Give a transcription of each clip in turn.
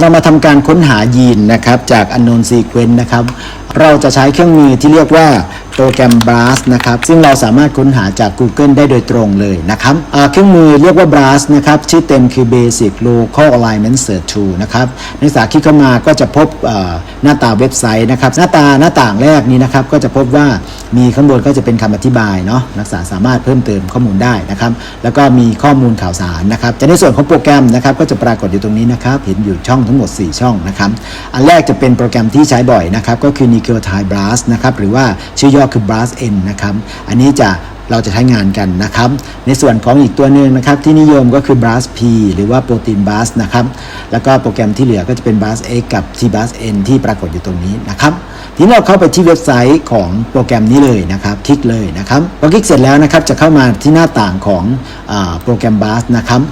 เรามาทำการค้นหายีนนะครับ จากอันโนนซีเควนนะครับ เราจะใช้เครื่องมือที่เรียกว่าโปรแกรม BLAST นะครับ ซึ่งเราสามารถค้นหาจาก Google ได้โดยตรงเลยนะครับเครื่องมือเรียกว่า BLAST นะครับ ชื่อเต็มคือ Basic Local Alignment Search Tool นะครับนักศึกษาคลิกเข้ามาก็จะพบหน้าตาเว็บไซต์นะครับ หน้าตาหน้าต่างแรกนี้นะครับ ก็จะพบว่ามีข้างบนก็จะเป็นคำอธิบายเนาะนักศึกษาสามารถเพิ่มเติมข้อมูลได้นะครับ แล้วก็มีข้อมูลข่าวสารนะครับจะในส่วนของโปรแกรมนะครับ ก็จะปรากฏอยู่ตรงนี้นะครับ เห็นอยู่ช่องทั้งหมด 4 ช่องนะครับ อันแรกจะเป็นโปรแกรมที่ใช้บ่อยนะครับ ก็คือ Nucleotide Blast นะครับหรือว่าชื่อย่อคือ Blast N นะครับอันนี้จะเราจะใช้งานกันนะครับ ในส่วนของอีกตัวหนึ่งนะครับ ที่นิยมก็คือ Blast P หรือว่า Protein Blast นะครับ แล้วก็โปรแกรมที่เหลือก็จะเป็น Blast X กับ T Blast N ที่ปรากฏอยู่ตรงนี้นะครับ ทีนี้เราเข้าไปที่เว็บไซต์ของโปรแกรมนี้เลยนะครับ คลิกเลยนะครับพอคลิกเสร็จแล้วนะครับ จะเข้ามาที่หน้าต่างของอโปรแกรม Blast นะครับ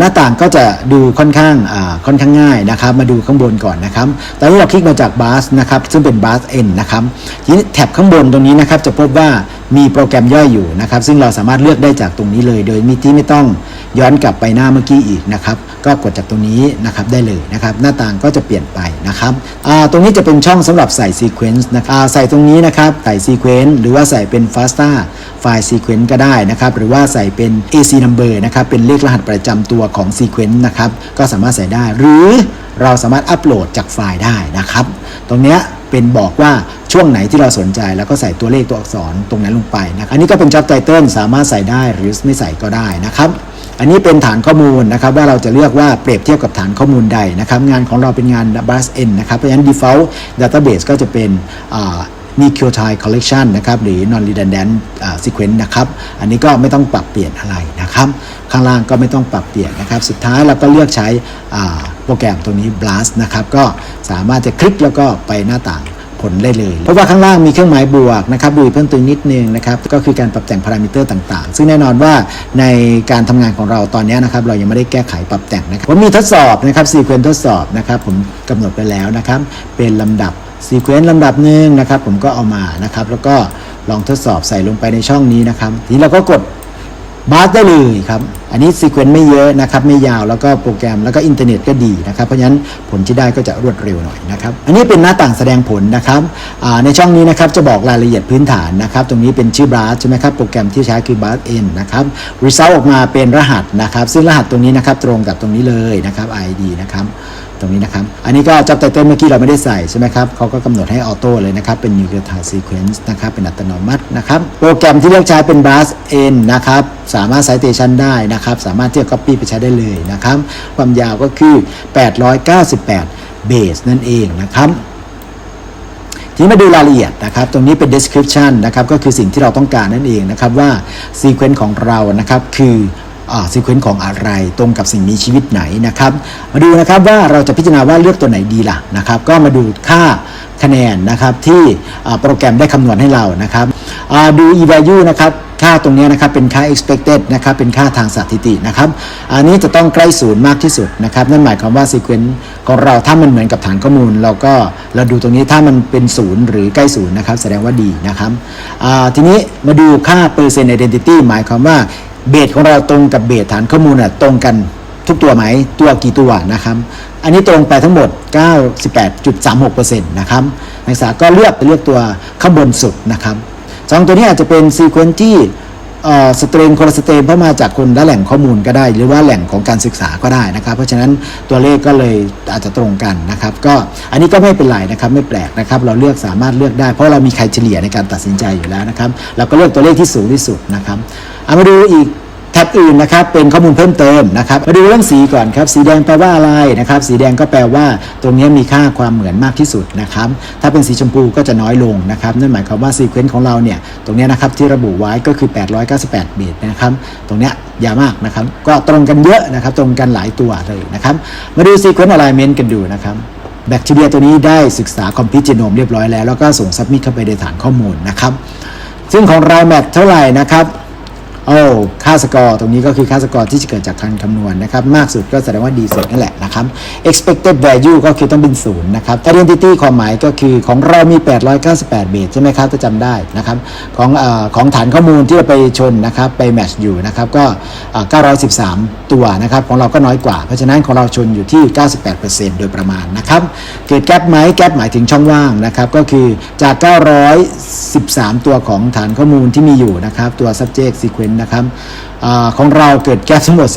หน้าต่างก็จะดูค่อนข้างค่อนข้างง่ายนะครับมาดูข้างบนก่อนนะครับตอนนี้เราคลิกมาจากบาสนะครับซึ่งเป็นบาสเอ็นะครับทีนี้แท็บข้างบนตรงนี้นะครับจะพบว่า มีโปรแกรมย่อยอยู่นะครับ ซึ่งเราสามารถเลือกได้จากตรงนี้เลย โดยมีที่ไม่ต้องย้อนกลับไปหน้าเมื่อกี้อีกนะครับ ก็กดจากตรงนี้นะครับได้เลยนะครับ หน้าต่างก็จะเปลี่ยนไปนะครับตรงนี้จะเป็นช่องสำหรับใส่ซีเควนซ์นะครับใส่ตรงนี้นะครับ ใส่ซีเควนซ์หรือว่าใส่เป็น FASTA ไฟล์ซีเควนซ์ก็ได้นะครับ หรือว่าใส่เป็น AC number นะครับ เป็นเลขรหัสประจำตัวของซีเควนซ์นะครับ ก็สามารถใส่ได้ หรือ เราสามารถอัปโหลดจากไฟล์ได้นะครับ ตรงนี้เป็นบอกว่าช่วงไหนที่เราสนใจแล้วก็ใส่ตัวเลขตัวอักษรตรงนั้นลงไปนะครับอันนี้ก็เป็น job title สามารถใส่ได้หรือไม่ใส่ก็ได้นะครับอันนี้เป็นฐานข้อมูลนะครับว่าเราจะเลือกว่าเปรียบเทียบกับฐานข้อมูลใดนะครับงานของเราเป็นงาน bus n นะครับเพราะฉะนั้น default database ก็จะเป็น อ่า nucleotide collection นะครับหรือ non redundant sequence นะครับอันนี้ก็ไม่ต้องปรับเปลี่ยนอะไรนะครับข้างล่างก็ไม่ต้องปรับเปลี่ยนนะครับสุดท้ายเราก็เลือกใช้โปรแกรมตัวนี้ blast นะครับก็สามารถจะคลิกแล้วก็ไปหน้าต่างผลได้เลยเพราะว่าข้างล่างมีเครื่องหมายบวกนะครับดูเพิ่มเติมนิดนึงนะครับก็คือการปรับแต่งพารามิเตอร์ต่างๆ ซึ่งแน่นอนว่าในการทำงานของเราตอนนี้นะครับเรายังไม่ได้แก้ไขปรับแต่งนะครับผมมีทดสอบนะครับซีเควนต์ทดสอบนะครับผมกำหนดไปแล้วนะครับเป็นลำดับ ซีเควนต์ลำดับหนึ่งนะครับ ผมก็เอามานะครับ แล้วก็ลองทดสอบใส่ลงไปในช่องนี้นะครับ ทีนี้เราก็กดบาร์ได้เลยครับ อันนี้ซีเควนต์ไม่เยอะนะครับ ไม่ยาวแล้วก็โปรแกรมแล้วก็อินเทอร์เน็ตก็ดีนะครับ เพราะฉะนั้นผลที่ได้ก็จะรวดเร็วหน่อยนะครับ อันนี้เป็นหน้าต่างแสดงผลนะครับในช่องนี้นะครับจะบอกรายละเอียดพื้นฐานนะครับ ตรงนี้เป็นชื่อบาร์ใช่ไหมครับ โปรแกรมที่ใช้คือบาร์เอ็นนะครับ result ออกมาเป็นรหัสนะครับ ซึ่งรหัสตรงนี้นะครับตรงกับตรงนี้เลยนะครับ ID นะครับ ตรงนี้นะครับ อันนี้ก็จับไตเติลเมื่อกี้เราไม่ได้ใส่ใช่ไหมครับเขาก็กำหนดให้ออโต้เลยนะครับ เป็น nucleotide sequence นะครับ เป็นอัตโนมัตินะครับ โปรแกรมที่เลือกใช้เป็น BLAS N นะครับ สามารถ citation ได้นะครับ สามารถที่จะ copy ไปใช้ได้เลยนะครับ ความยาวก็คือ 898 base นั่นเองนะครับทีนี้มาดูรายละเอียดนะครับ ตรงนี้เป็น description นะครับ ก็คือสิ่งที่เราต้องการนั่นเองนะครับว่า sequence ของเรานะครับคือ ซีเควนต์ของอะไรตรงกับสิ่งมีชีวิตไหนนะครับ มาดูนะครับว่าเราจะพิจารณาว่าเลือกตัวไหนดีล่ะนะครับ ก็มาดูค่าคะแนนนะครับที่โปรแกรมได้คำนวณให้เรานะครับดู e-value นะครับค่าตรงนี้นะครับเป็นค่า expected นะครับเป็นค่าทางสถิตินะครับ อันนี้จะต้องใกล้ศูนย์มากที่สุดนะครับ นั่นหมายความว่า sequence ของเราถ้ามันเหมือนกับฐานข้อมูล เราก็เราดูตรงนี้ถ้ามันเป็นศูนย์หรือใกล้ศูนย์นะครับ แสดงว่าดีนะครับทีนี้มาดูค่า percent identity หมายความว่า เบสของเราตรงกับเบสฐานข้อมูลอะตรงกันทุกตัวไหมตัวกี่ตัวนะครับ อันนี้ตรงไปทั้งหมด 98.36%นะครับนักศึกษาก็เลือกไปเลือกตัวข้างบนสุดนะครับสองตัวนี้อาจจะเป็นซีเควนซ์ที่ สเตรนคนละสเตรนเพราะมาจากคนละแหล่งข้อมูลก็ได้ หรือว่าแหล่งของการศึกษาก็ได้นะครับ เพราะฉะนั้นตัวเลขก็เลยอาจจะตรงกันนะครับ ก็อันนี้ก็ไม่เป็นไรนะครับไม่แปลกนะครับ เราเลือกสามารถเลือกได้ เพราะเรามีใครเฉลี่ยในการตัดสินใจอยู่แล้วนะครับ เราก็เลือกตัวเลขที่สูงที่สุดนะครับเอามาดูอีก แท็บอื่นนะครับเป็นข้อมูลเพิ่มเติมนะครับมาดูเรื่องสีก่อนครับสีแดงแปลว่าอะไรนะครับสีแดงก็แปลว่าตรงนี้มีค่าความเหมือนมากที่สุดนะครับถ้าเป็นสีชมพูก็จะน้อยลงนะครับนั่นหมายความว่าซีเควนต์ของเราเนี่ยตรงนี้นะครับที่ระบุไว้ก็คือ 898เบสนะครับตรงนี้ยาวมากนะครับก็ตรงกันเยอะนะครับตรงกันหลายตัวเลยนะครับมาดูซีเควนต์อะไลเมนต์กันดูนะครับแบคทีเรียตัวนี้ได้ศึกษาคอมพิวเจโนมเรียบร้อยแล้ว แล้วก็ส่งซับมิทเข้าไปในฐานข้อมูลนะครับซึ่งของเราแมทเท่าไหร่นะครับ โอ้ค่าสกอร์ตรงนี้ก็คือค่าสกอร์ที่จะเกิดจากการคำนวณนะครับ มากสุดก็แสดงว่าดีสุดนั่นแหละนะครับ expected value ก็คือต้องเป็นศูนย์นะครับ identity ความหมายก็คือของเรามี 898 เบสใช่ไหมครับถ้าจำได้นะครับ ของอของฐานข้อมูลที่เราไปชนนะครับ ไปแมชอยู่นะครับ ก็ 913 ตัวนะครับ ของเราก็น้อยกว่า เพราะฉะนั้นของเราชนอยู่ที่ 98%โดยประมาณนะครับ เกิดแกลบไหมแกลบหมายถึงช่องว่างนะครับ ก็คือจาก 913 ตัวของฐานข้อมูลที่มีอยู่นะครับ ตัว subject sequence นะครับอของเราเกิดแก๊สทั้งหมด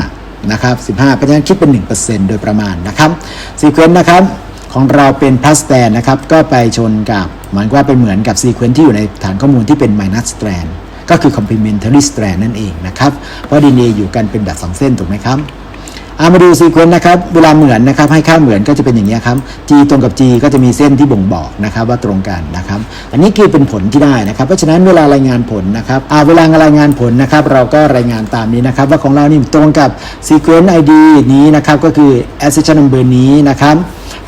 15นะครับ15 เพราะฉะนั้นคิดเป็น 1%โดยประมาณนะครับซีเควนต์นะครับของเราเป็นพ u สแตนนะครับก็ไปชนกับเหมือนว่าเป็นเหมือนกับซีเควนต์ที่อยู่ในฐานข้อมูลที่เป็น minus strand ก็คือ complementary strand นั่นเองนะครับ เพราะ DNA อยู่กันเป็นแบบสองเส้นถูกไหมครับ เอามาดูซีเควนต์นะครับ เวลาเหมือนนะครับ ให้ค่าเหมือนก็จะเป็นอย่างนี้ครับ G ตรงกับ G ก็จะมีเส้นที่บ่งบอกนะครับว่าตรงกันนะครับ อันนี้คือเป็นผลที่ได้นะครับ เพราะฉะนั้นเวลารายงานผลนะครับอาเวลารายงานผลนะครับ เราก็รายงานตามนี้นะครับ ว่าของเรานี่ตรงกับ sequence ID นี้นะครับ ก็คือ accession number นี้นะครับ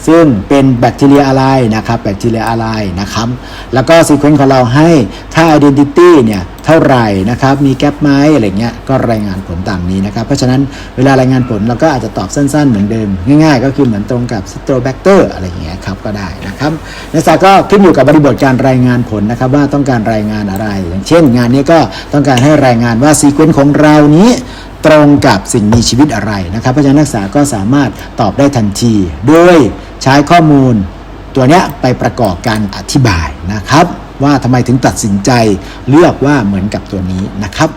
ซึ่งเป็นแบคทีเรียอะไรนะครับแบคทีเรียอะไรนะครับ แล้วก็ซีเควนซ์ของเราให้ถ้า identity เนี่ยเท่าไหร่นะครับ มีแกลบไหมอะไรเงี้ยก็รายงานผลตามนี้นะครับ เพราะฉะนั้นเวลารายงานผลเราก็อาจจะตอบสั้นๆเหมือนเดิม ง่ายๆ ก็คือเหมือนตรงกับ c i t o b a c t e r อะไรอย่างเงี้ยครับก็ได้นะครับนักศึกษาก็ขึ้นอยู่กับบริบทการรายงานผลนะครับ ว่าต้องการรายงานอะไร อย่างเช่น งานนี้ก็ต้องการให้รายงานว่าซีเควนซ์ของเรานี้ตรงกับสิ่งมีชีวิตอะไรนะครับเพราะฉะนั้นนักศึกษาก็สามารถตอบได้ทันที โดย ใช้ข้อมูลตัวนี้ไปประกอบการอธิบายนะครับ ว่าทำไมถึงตัดสินใจเลือกว่าเหมือนกับตัวนี้นะครับ